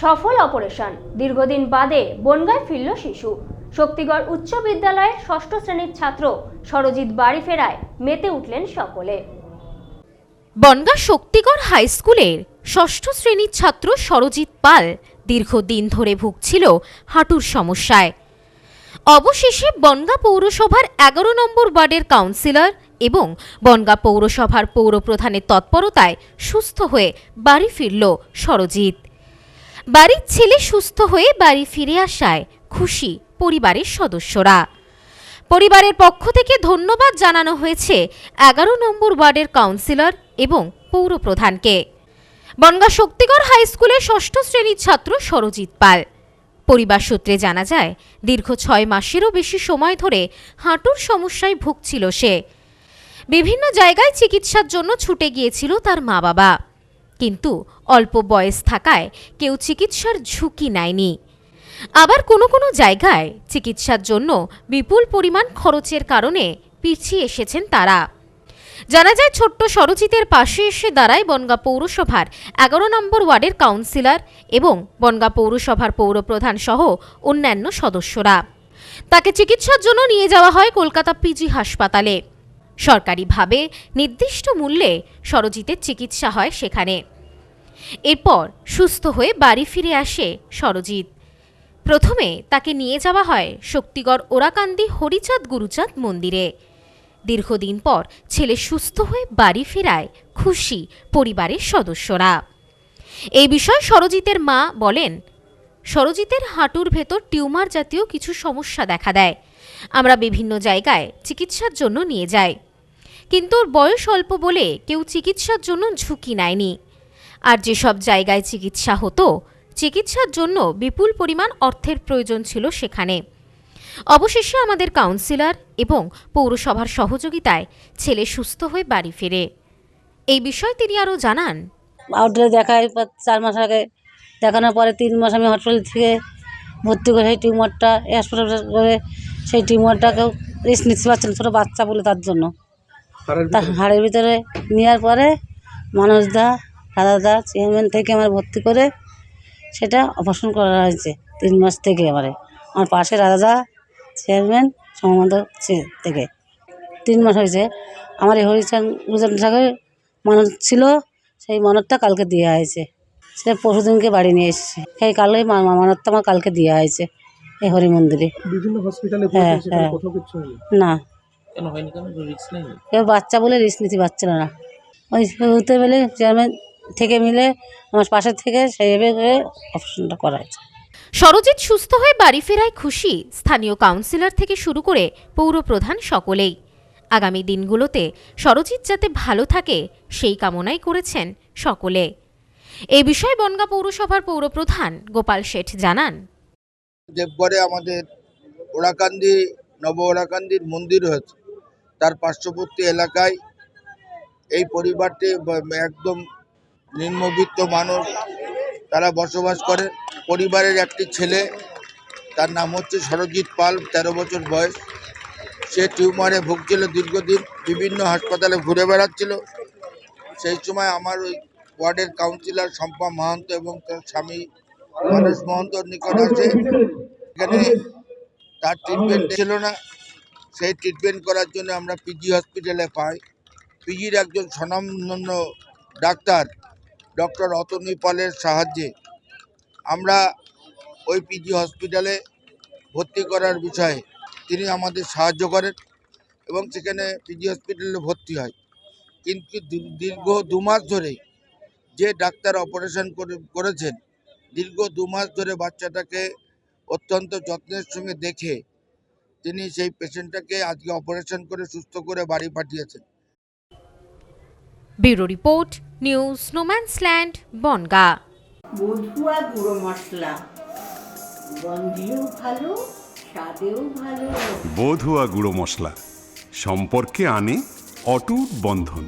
সফল অপারেশন। দীর্ঘদিন বাদে বনগায় ফিরল শিশু। শক্তিগড় উচ্চ বিদ্যালয়ের ষষ্ঠ শ্রেণির ছাত্র সরজিৎ বাড়ি ফেরায় মেতে উঠলেন সকলে। বনগা শক্তিগড় হাই স্কুলের ষষ্ঠ শ্রেণির ছাত্র সরজিৎ পাল দীর্ঘদিন ধরে ভুগছিল হাঁটুর সমস্যায়। অবশেষে বনগা পৌরসভার এগারো নম্বর ওয়ার্ডের কাউন্সিলর এবং বনগা পৌরসভার পৌরপ্রধানের তৎপরতায় সুস্থ হয়ে বাড়ি ফিরল সরজিৎ। বাড়ির ছেলে সুস্থ হয়ে বাড়ি ফিরে আসায় খুশি পরিবারের সদস্যরা। পরিবারের পক্ষ থেকে ধন্যবাদ জানানো হয়েছে এগারো নম্বর ওয়ার্ডের কাউন্সিলর এবং পৌরপ্রধানকে। বনগা শক্তিগড় হাই স্কুলের ষষ্ঠ শ্রেণির ছাত্র সরজিৎ পাল। পরিবার সূত্রে জানা যায়, দীর্ঘ ছয় মাসেরও বেশি সময় ধরে হাঁটুর সমস্যায় ভুগছিল সে। বিভিন্ন জায়গায় চিকিৎসার জন্য ছুটে গিয়েছিল তার মা বাবা কিন্তু অল্প বয়স থাকায় কেউ চিকিৎসার ঝুঁকি নেয়নি। আবার কোনো কোনো জায়গায় চিকিৎসার জন্য বিপুল পরিমাণ খরচের কারণে পিছিয়ে এসেছেন তারা। জানা যায়, ছোট্ট সরজিতের পাশে এসে দাঁড়ায় বনগা পৌরসভার এগারো নম্বর ওয়ার্ডের কাউন্সিলর এবং বনগা পৌরসভার পৌরপ্রধান সহ অন্যান্য সদস্যরা। তাকে চিকিৎসার জন্য নিয়ে যাওয়া হয় কলকাতা পিজি হাসপাতালে। সরকারিভাবে নির্দিষ্ট মূল্যে সরজিতের চিকিৎসা হয় সেখানে। এরপর সুস্থ হয়ে বাড়ি ফিরে আসে সরজিৎ। প্রথমে তাকে নিয়ে যাওয়া হয় শক্তিগড় ওরাকান্দি হরিচাঁদ গুরুচাঁদ মন্দিরে। দীর্ঘদিন পর ছেলে সুস্থ হয়ে বাড়ি ফেরায় খুশি পরিবারের সদস্যরা। এই বিষয়ে সরজিতের মা বলেন, সরজিতের হাঁটুর ভেতর টিউমার জাতীয় কিছু সমস্যা দেখা দেয়। আমরা বিভিন্ন জায়গায় চিকিৎসার জন্য নিয়ে যাই। কিন্তু ওর বয়স অল্প বলে কেউ চিকিৎসার জন্য ঝুঁকি নেয়নি। আর যেসব জায়গায় চিকিৎসা হতো চিকিৎসার জন্য বিপুল পরিমাণ অর্থের প্রয়োজন ছিল সেখানে। অবশেষে আমাদের কাউন্সিলর এবং পৌরসভার সহযোগিতায় ছেলে সুস্থ হয়ে বাড়ি ফেরে। এই বিষয়ে তিনি আরও জানান। আউটডোরে দেখায় চার মাস আগে। দেখানোর পরে তিন মাস আমি হসপিটাল থেকে ভর্তি করে সেই টিউমারটা হাসপাতাল করে সেই টিউমারটাকেও রেস্ট নিতে পারছে না ছোটো বাচ্চা বলে তার জন্য। হাড়ের তার হাড়ের ভিতরে নেওয়ার পরে মানুষ দা দাদা চেয়ারম্যান থেকে আমার ভর্তি করে সেটা অপারেশন করা হয়েছে তিন মাস থেকে এবারে। আমার পাশে দাদা চেয়ারম্যান সম্বন্ধ থেকে। তিন মাস হয়েছে। আমার এই হরিচান গুজন সাগরে মানত ছিল সেই মানতটা কালকে দেওয়া হয়েছে। সেটা পরশুদিনকে বাড়ি নিয়ে এসেছে। সেই কালে মানতটা আমার কালকে দেওয়া হয়েছে এই হরি মন্দিরে বিভিন্ন হসপিটালে হ্যাঁ, হ্যাঁ। না। কেন হয়নি কেন? রিস্ক নেই? বাচ্চা বলে রিস্ক নিতে পারছিল না। ওই হতে মিলে চেয়ারম্যান থেকে মিলে আমার পাশের থেকে সেইভাবে করে অপারেশনটা করা হয়েছে সরজিৎ সুস্থ হয়ে বাড়ি ফেরায় খুশি স্থানীয় কাউন্সিলর থেকে শুরু করে পৌরপ্রধান সকলেই। আগামী দিনগুলোতে সরজিৎ যাতে ভালো থাকে সেই কামনাই করেছেন সকলে। এই বিষয়ে বনগা পৌরসভার পৌরপ্রধান গোপাল শেঠ জানান। দেবগড়ে আমাদের ওরাকান্দি নব ওরাকান্দির মন্দির হয়েছে। তার পার্শ্ববর্তী এলাকায় এই পরিবারটি একদম নিম্নবিত্ত মানুষ তারা বসবাস করে। পরিবারের একটি ছেলে, তার নাম হচ্ছে সরজিৎ পাল, তেরো বছর বয়স। সে টিউমারে ভুগছিল দীর্ঘদিন, বিভিন্ন হাসপাতালে ঘুরে বেড়াচ্ছিল। সেই সময় আমার ওই ওয়ার্ডের কাউন্সিলর শম্পা মাহান্ত এবং তার স্বামী মানস মহন্তর নিকট আছে এখানে তার ট্রিটমেন্ট ছিল না। সেই ট্রিটমেন্ট করার জন্য আমরা পিজি হসপিটালে পাই। পিজির একজন স্বনামধন্য ডাক্তার ডক্টর অতনী পালের সাহায্যে আমরা ওই পিজি হসপিটালে ভর্তি করার বিষয়ে তিনি আমাদের সাহায্য করেন এবং সেখানে পিজি হসপিটালে ভর্তি হয়। কিন্তু দীর্ঘ দু মাস ধরে যে ডাক্তার অপারেশন করে, করেছেন, দীর্ঘ দু মাস ধরে বাচ্চাটাকে অত্যন্ত যত্নের সঙ্গে দেখে তিনি সেই পেশেন্টটাকে আজকে অপারেশন করে সুস্থ করে বাড়ি পাঠিয়েছেন। ব্যুরো রিপোর্ট নিউ স্নোম্যান্সল্যান্ড বনগা। বধুয়া গুঁড়ো মশলা। গন্ধেও ভালো স্বাদেও ভালো। বধুয়া গুঁড়ো মশলা। সম্পর্কে আনে অটুট বন্ধন।